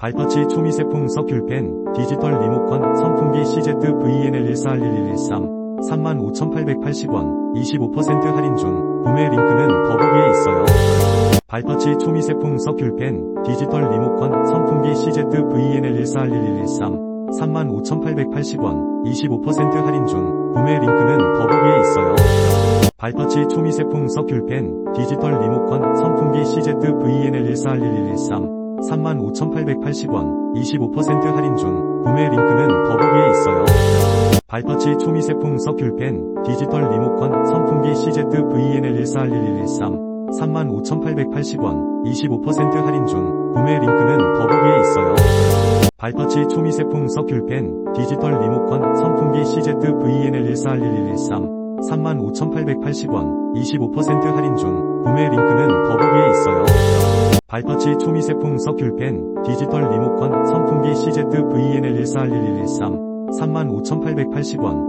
발터치 초미세풍 서큘펜 디지털 리모컨 선풍기 CZ VNL141113 35,880원 25% 할인 중 구매 링크는 더보기에 있어요. 발터치 초미세풍 서큘펜 디지털 리모컨 선풍기 CZ VNL141113 35,880원 25% 할인 중 구매 링크는 더보기에 있어요. 발터치 초미세풍 서큘펜 디지털 리모컨 선풍기 CZ VNL141113 35,880원 25% 할인 중 구매 링크는 더보기에 있어요. 발터치 초미세풍 서큘펜 디지털 리모컨 선풍기 CZ VNL141113 35,880원 25% 할인 중 구매 링크는 더보기에 있어요. 발터치 초미세풍 서큘펜 디지털 리모컨 선풍기 CZ VNL141113 35,880원 25% 할인 중 구매 링크는 더보기에 있어요. 발터치 초미세풍 서큘펜 디지털 리모컨 선풍기 CZ VNL141113 35,880원